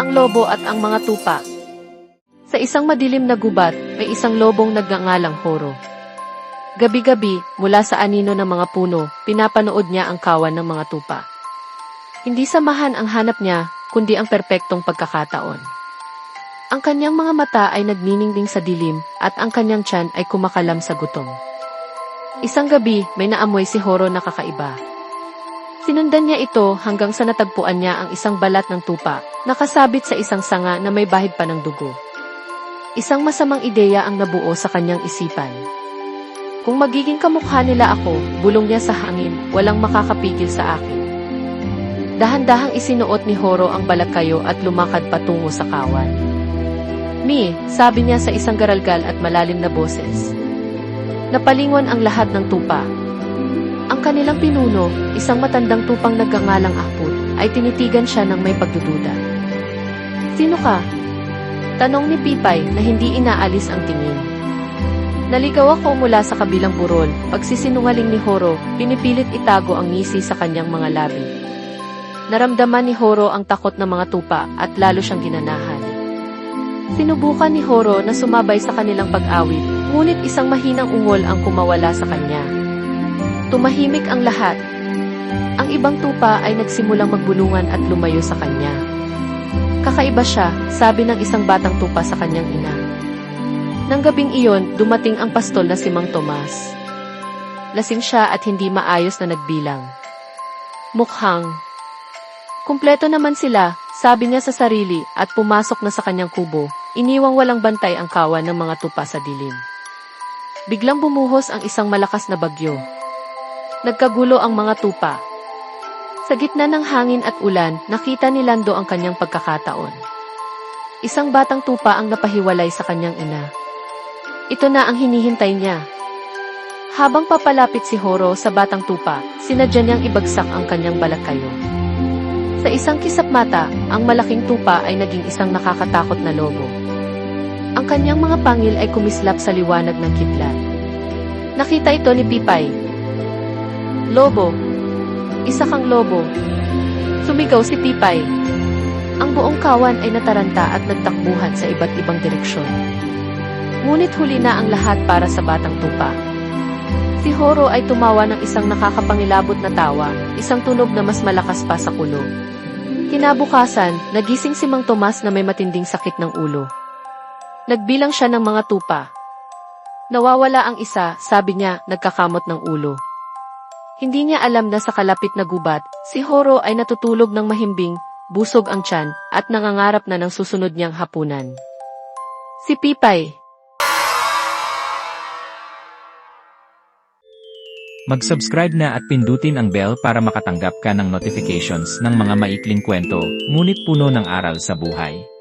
ang lobo at ang mga tupa. Sa isang madilim na gubat, may isang lobong nagngangalang Horo. Gabi-gabi, mula sa anino ng mga puno, pinapanood niya ang kawan ng mga tupa. Hindi samahan ang hanap niya, kundi ang perpektong pagkakataon. Ang kanyang mga mata ay nagniningning sa dilim, at ang kanyang tiyan ay kumakalam sa gutom. Isang gabi, may naamoy si Horo na kakaiba. Sinundan niya ito hanggang sa natagpuan niya ang isang balat ng tupa, nakasabit sa isang sanga na may bahid pa ng dugo. Isang masamang ideya ang nabuo sa kanyang isipan. Kung magiging kamukha nila ako, bulong niya sa hangin, walang makakapigil sa akin. Dahan-dahang isinuot ni Horo ang balakayo at lumakad patungo sa kawan. Mi, sabi niya sa isang garalgal at malalim na boses. Napalingon ang lahat ng tupa. Ang kanilang pinuno, isang matandang tupang nagngangalang Ahput, ay tinitigan siya ng may pagdududa. Sino ka? Tanong ni Pipay na hindi inaalis ang tingin. Naligaw ako mula sa kabilang burol, pagsisinungaling ni Horo, pinipilit itago ang ngisi sa kanyang mga labi. Naramdaman ni Horo ang takot ng mga tupa at lalo siyang ginanahan. Sinubukan ni Horo na sumabay sa kanilang pag-awit, ngunit isang mahinang ungol ang kumawala sa kanya. Tumahimik ang lahat. Ang ibang tupa ay nagsimulang magbulungan at lumayo sa kanya. Kakaiba siya, sabi ng isang batang tupa sa kanyang ina. Nang gabing iyon, dumating ang pastol na si Mang Tomas. Lasing siya at hindi maayos na nagbilang. Mukhang. Kumpleto naman sila, sabi niya sa sarili at pumasok na sa kanyang kubo, iniwang walang bantay ang kawan ng mga tupa sa dilim. Biglang bumuhos ang isang malakas na bagyo. Nagkagulo ang mga tupa. Sa gitna ng hangin at ulan, nakita ni Lando ang kanyang pagkakataon. Isang batang tupa ang napahiwalay sa kanyang ina. Ito na ang hinihintay niya. Habang papalapit si Horo sa batang tupa, sinadya niyang ibagsak ang kanyang balakayo. Sa isang kisap mata, ang malaking tupa ay naging isang nakakatakot na lobo. Ang kanyang mga pangil ay kumislap sa liwanag ng kidlat. Nakita ito ni Pipay. Lobo. Isa kang lobo. Sumigaw si Pipay. Ang buong kawan ay nataranta at nagtakbuhan sa iba't ibang direksyon. Ngunit huli na ang lahat para sa batang tupa. Si Horo ay tumawa ng isang nakakapangilabot na tawa, isang tunog na mas malakas pa sa kulo. Kinabukasan, nagising si Mang Tomas na may matinding sakit ng ulo. Nagbilang siya ng mga tupa. Nawawala ang isa, sabi niya, nagkakamot ng ulo. Hindi niya alam na sa kalapit na gubat, si Horo ay natutulog ng mahimbing, busog ang tiyan, at nangangarap na ng susunod niyang hapunan. Si Pipay, Mag-subscribe na at pindutin ang bell para makatanggap ka ng notifications ng mga maikling kwento, ngunit puno ng aral sa buhay.